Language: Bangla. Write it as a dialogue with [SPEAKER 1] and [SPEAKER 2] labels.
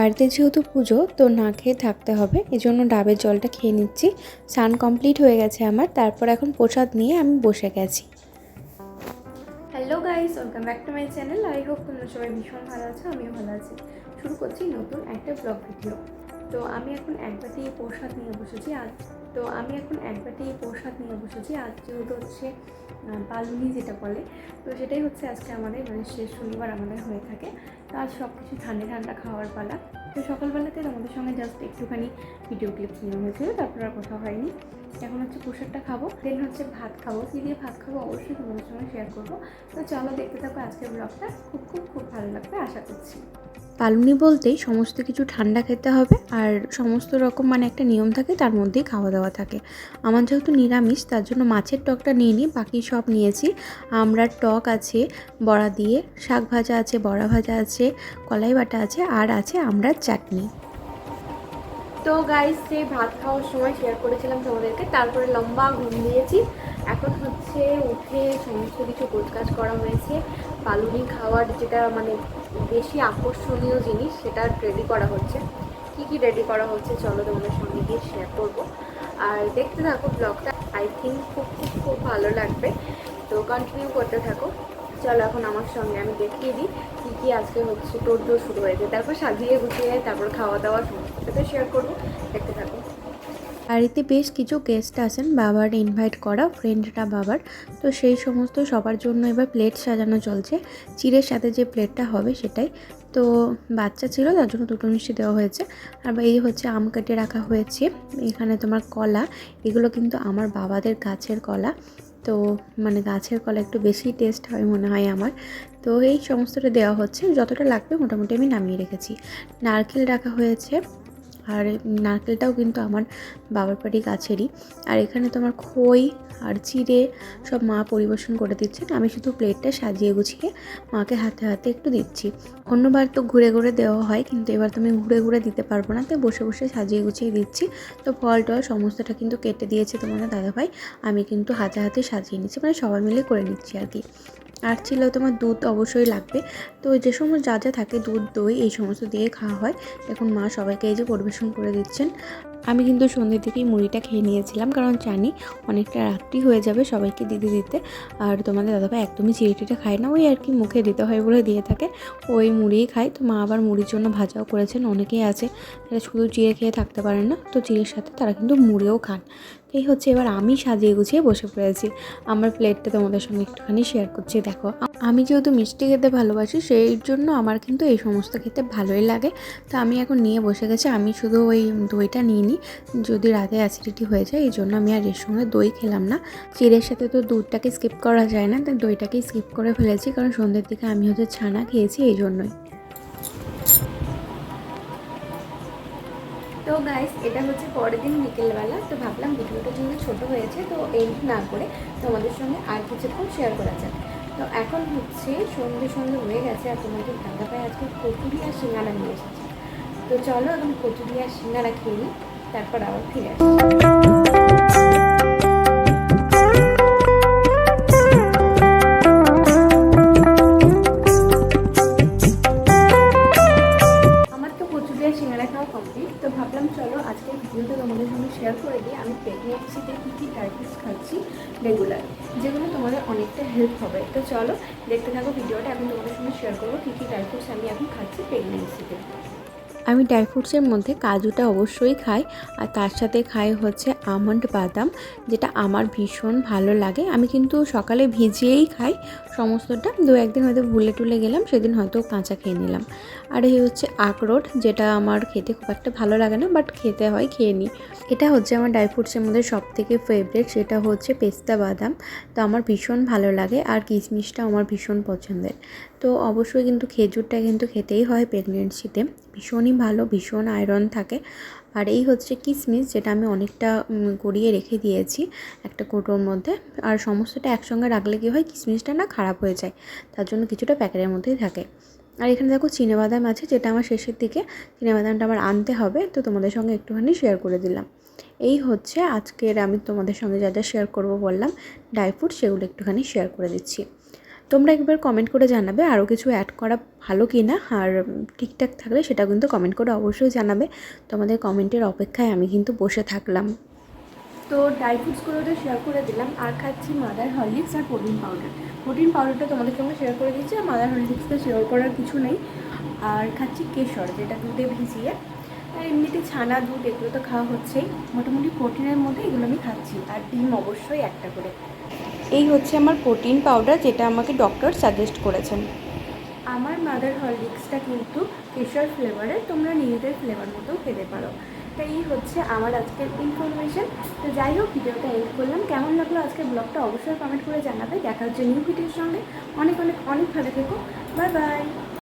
[SPEAKER 1] রাতে যেহেতু পুজো, তো না খেয়ে থাকতে হবে। এই জন্য ডাবের জলটা খেয়ে নিচ্ছি। স্নান কমপ্লিট হয়ে গেছে আমার। তারপর এখন প্রসাদ নিয়ে আমি বসে গেছি। Hello guys welcome back to my channel I hope তোমরা সবাই ভীষণ ভালো আছো, আমিও ভালো আছি। শুরু করছি নতুন একটা ব্লগ ভিডিও তো আমি এখন এক বাটি প্রসাদ নিয়ে বসেছি। আজ তো আমি এখন এক বাটি প্রসাদ নিয়ে বসেছি। আজ যেহেতু হচ্ছে পালুনি যেটা বলে, তো সেটাই হচ্ছে আজকে আমাদের মানে শেষ শনিবার আমাদের হয়ে থাকে। তো আজ সব কিছু ঠান্ডা ঠান্ডা খাওয়ার পালা। তো সকালবেলাতে তোমাদের সঙ্গে জাস্ট একটুখানি ভিডিও ক্লিপস নেওয়া হয়েছিল, তারপর আর কথা হয়নি। এখন হচ্ছে প্রসাদটা খাব দেন হচ্ছে ভাত খাব। কী দিয়ে ভাত খাব অবশ্যই তোমাদের সঙ্গে শেয়ার করব। তো চলো দেখতে থাকো আজকের ব্লগটা খুব খুব খুব ভালো লাগবে, আশা করছি। পালুনি বলতেই সমস্ত কিছু ঠান্ডা খেতে হবে আর সমস্ত রকম মানে একটা নিয়ম থাকে, তার মধ্যেই খাওয়া দাওয়া থাকে। আমার যেহেতু নিরামিষ, তার জন্য মাছের টকটা নিয়ে নিই, বাকি সব নিয়েছি। আমরা টক আছে, বড়া দিয়ে, শাক ভাজা আছে, বড়া ভাজা আছে, কলাই বাটা আছে, আর আছে আমড়ার চাটনি। তো গাইস যে ভাত খাওয়ার সময় শেয়ার করেছিলাম তোমাদেরকে, তারপরে লম্বা ঘুম দিয়েছি। এখন হচ্ছে উঠে সমস্ত কিছু গোছগাছ করা হয়েছে। পালুনি খাওয়ার যেটা মানে বেশি আকর্ষণীয় জিনিস, সেটা রেডি করা হচ্ছে। কি কি রেডি করা হচ্ছে চলো তোমাদের সঙ্গে গিয়ে শেয়ার করব। আর দেখতে থাকো ব্লগটা আই থিঙ্ক খুব খুব খুব ভালো লাগবে। তো কন্টিনিউ করতে থাকো। চলো এখন আমার সঙ্গে আমি দেখিয়ে দিই কী কী আজকে হচ্ছে টোটো শুরু হয়েছে। তারপর সাজিয়ে গুছিয়ে, তারপর খাওয়া দাওয়া সমস্ত কিছু শেয়ার করব। দেখতে থাকো। বাড়িতে বেশ কিছু গেস্ট আছেন। বাবার ইনভাইট করা ফ্রেন্ডরা বাবার। তো সেই সমস্ত সবার জন্য এবার প্লেট সাজানো চলছে। চিড়ের সাথে যে প্লেটটা হবে সেটাই। তো বাচ্চা ছিল, তার জন্য দুটো মিষ্টি দেওয়া হয়েছে। আর এই হচ্ছে আম কেটে রাখা হয়েছে। এখানে তোমার কলা, এগুলো কিন্তু আমার বাবাদের গাছের কলা। তো মানে গাছের কলা একটু বেশি টেস্ট হয় মনে হয় আমার। তো এই সমস্তটা দেওয়া হচ্ছে। যতটা লাগবে মোটামুটি আমি নামিয়ে রেখেছি। নারকেল রাখা হয়েছে। আর নারকেলটাও কিন্তু আমার বাবার বাড়ি গাছেরই। আর এখানে তোমার খই আর চিড়ে সব মা পরিবেশন করে দিচ্ছেন। আমি শুধু প্লেটটা সাজিয়ে গুছিয়ে মাকে হাতে হাতে একটু দিচ্ছি। অন্যবার তো ঘুরে ঘুরে দেওয়া হয়, কিন্তু এবার তো আমি ঘুরে ঘুরে দিতে পারব না, তাই বসে বসে সাজিয়ে গুছিয়ে দিচ্ছি। তো ফল টল সমস্তটা কিন্তু কেটে দিয়েছে তোমার দাদাভাই, আমি কিন্তু হাতে হাতে সাজিয়ে নিচ্ছি মানে সবাই মিলে করে নিচ্ছি আর কি। আর ছিল তোমার দুধ অবশ্যই লাগবে। তো যে সমস্ত যা যা থাকে দুধ, দই, এই সমস্ত দিয়ে খাওয়া হয়। এখন মা সবাইকে এই যে পরিবেশন করে দিচ্ছেন। আমি কিন্তু সন্ধ্যের থেকেই মুড়িটা খেয়ে নিয়েছিলাম, কারণ জানি অনেকটা রাত্রি হয়ে যাবে সবাইকে দিতে দিতে। আর তোমাদের দাদাভাই একদমই চিড়িটিটা খায় না, ওই আর কি মুখে দিতে হয় বলে দিয়ে থাকে। ওই মুড়িই খায়। তো মা আবার মুড়ির জন্য ভাজাও করেছেন, অনেকেই আছে যারা শুধু চিড়ে খেয়ে থাকতে পারেন না, তো চিড়ের সাথে তারা কিন্তু মুড়েও খান। এই হচ্ছে এবার আমি সাজিয়ে গুছিয়ে বসে পড়েছি। আমার প্লেটটা তোমাদের সঙ্গে একটুখানি শেয়ার করছি, দেখো। আমি যেহেতু মিষ্টি খেতে ভালোবাসি, সেই জন্য আমার কিন্তু এই সমস্ত খেতে ভালোই লাগে। তো আমি এখন নিয়ে বসে গেছি, আমি শুধু ওই দইটা নিয়ে নিই। যদি রাতে অ্যাসিডিটি হয়ে যায়, এই জন্য আমি আর এর সঙ্গে দই খেলাম না। চিড়ের সাথে তো দুধটাকে স্কিপ করা যায় না, তাই দইটাকেই স্কিপ করে ফেলেছি, কারণ সন্ধ্যের দিকে আমি হচ্ছে ছানা খেয়েছি, এই জন্যই। তো গাইস এটা হচ্ছে পরের দিন বিকেলবেলা, তো ভাবলাম ভিডিওটা যেহেতু ছোটো হয়েছে, তো এই না করে তোমাদের সঙ্গে আর কিছুক্ষণ শেয়ার করা যাক। তো এখন হচ্ছে সন্ধে সন্ধে হয়ে গেছে আর তোমাদের দাদা ভাই আজকে কচুরি আর সিঙ্গারা নিয়ে এসেছে। তো চলো এখন কচুরি আর সিঙ্গারা খেয়ে তারপর আবার ফিরে আসি। শেয়ার করে দিই। আমি প্রেগনেন্সিতে কী কী ফ্রুটস খাচ্ছি রেগুলার অনেকটা হেল্প হবে। তো চলো দেখতে থাকো, ভিডিওটা এখন তোমাদের সঙ্গে শেয়ার করব, কী কী ড্রাই ফ্রুটস আমি এখন খাচ্ছি প্রেগনেন্সিতে আমি ড্রাই ফ্রুটসের মধ্যে কাজুটা অবশ্যই খাই, আর তার সাথে খাই হচ্ছে আমন্ড বাদাম, যেটা আমার ভীষণ ভালো লাগে। আমি কিন্তু সকালে ভিজিয়েই খাই সমস্তটা। দু একদিন হয়তো ভুলে টুলে গেলাম, সেদিন হয়তো কাঁচা খেয়ে নিলাম। আর এই হচ্ছে আখরোট, যেটা আমার খেতে খুব একটা ভালো লাগে না বাট খেতে হয়, খেয়ে নিই। এটা হচ্ছে আমার ড্রাই ফ্রুটসের মধ্যে সব থেকে ফেভারিট সেটা হচ্ছে পেস্তা বাদাম। তো আমার ভীষণ ভালো লাগে, আর কিশমিশটা আমার ভীষণ পছন্দের। তো অবশ্যই কিন্তু খেজুরটা কিন্তু খেতেই হয় প্রেগনেন্সিতে ভীষণই ভালো, ভীষণ আয়রন থাকে। আর এই হচ্ছে কিসমিস, যেটা আমি অনেকটা গড়িয়ে রেখে দিয়েছি একটা কৌটোর মধ্যে। আর সমস্তটা একসঙ্গে রাখলে কী হয়, কিসমিসটা না খারাপ হয়ে যায়। তার জন্য কিছুটা প্যাকেটের মধ্যেই থাকে। আর এখানে দেখো চিনেবাদাম আছে, যেটা আমার শেষের দিকে। চিনেবাদামটা আমার আনতে হবে, তো তোমাদের সঙ্গে একটুখানি শেয়ার করে দিলাম। এই হচ্ছে আজকের আমি তোমাদের সঙ্গে যা যা শেয়ার করব বললাম ড্রাই ফ্রুট সেগুলো একটুখানি শেয়ার করে দিচ্ছি। তোমরা একবার কমেন্ট করে জানাবে আরও কিছু অ্যাড করা ভালো কি না আর ঠিকঠাক থাকলে সেটা কিন্তু কমেন্ট করে অবশ্যই জানাবে। তোমাদের কমেন্টের অপেক্ষায় আমি কিন্তু বসে থাকলাম। তো ড্রাই ফ্রুটসগুলো তো শেয়ার করে দিলাম, আর খাচ্ছি মাদার হরলিক্স আর প্রোটিন পাউডার প্রোটিন পাউডারটা তোমাদের সঙ্গে শেয়ার করে দিচ্ছি আর মাদার হরলিক্সটা শেয়ার করার কিছু নেই। আর খাচ্ছি কেশর, যেটা দুধে ভিজিয়ে। আর এমনিতে ছানা দুধ, এগুলো তো খাওয়া হচ্ছেই। মোটামুটি প্রোটিনের মধ্যে এগুলো আমি খাচ্ছি, আর ডিম অবশ্যই একটা করে। এই হচ্ছে আমার প্রোটিন পাউডার যেটা আমাকে ডক্টর সাজেস্ট করেছেন। আমার মাদার হরলিক্সটা কিন্তু কেশর ফ্লেভারের তোমরা নিজেদের ফ্লেভার মতো খেতে পারো। তো এই হচ্ছে আমার আজকের ইনফরমেশন তো যাই হোক, ভিডিওটা এড করলাম। কেমন লাগল আজকের ব্লগটা অবশ্যই কমেন্ট করে জানাবে। দেখা হচ্ছে নিউ ভিডিওর সঙ্গে। অনেক অনেক অনেক ভালো থেকো। Bye bye